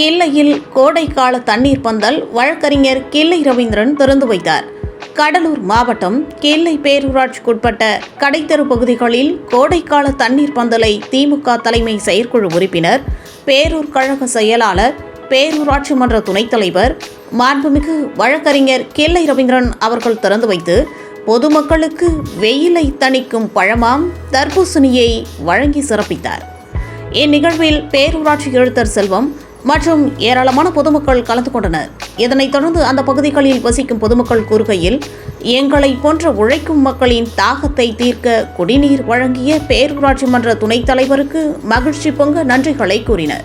கிள்ளையில் கோடைக்கால தண்ணீர் பந்தல் வழக்கறிஞர் கிள்ளை ரவீந்திரன் திறந்து வைத்தார். கடலூர் மாவட்டம் கிள்ளை பேரூராட்சிக்குட்பட்ட கடைத்தெரு பகுதிகளில் கோடைக்கால தண்ணீர் பந்தலை திமுக தலைமை செயற்குழு உறுப்பினர் பேரூர் கழக செயலாளர் பேரூராட்சி மன்ற துணைத் தலைவர் மாண்புமிகு வழக்கறிஞர் கிள்ளை ரவீந்திரன் அவர்கள் திறந்து வைத்து பொதுமக்களுக்கு வெயிலை தணிக்கும் பழமாம் தர்பூசணியை வழங்கி சிறப்பித்தார். இந்நிகழ்வில் பேரூராட்சி எழுத்தர் செல்வம் மற்றும் ஏராளமான பொதுமக்கள் கலந்து கொண்டனர். இதனைத் தொடர்ந்து அந்த பகுதிகளில் வசிக்கும் பொதுமக்கள் கூறுகையில் எங்களை போன்ற உழைக்கும் மக்களின் தாகத்தை தீர்க்க குடிநீர் வழங்கிய பேரூராட்சி மன்ற துணைத் தலைவருக்கு மகிழ்ச்சி பொங்க நன்றிகளை கூறினர்.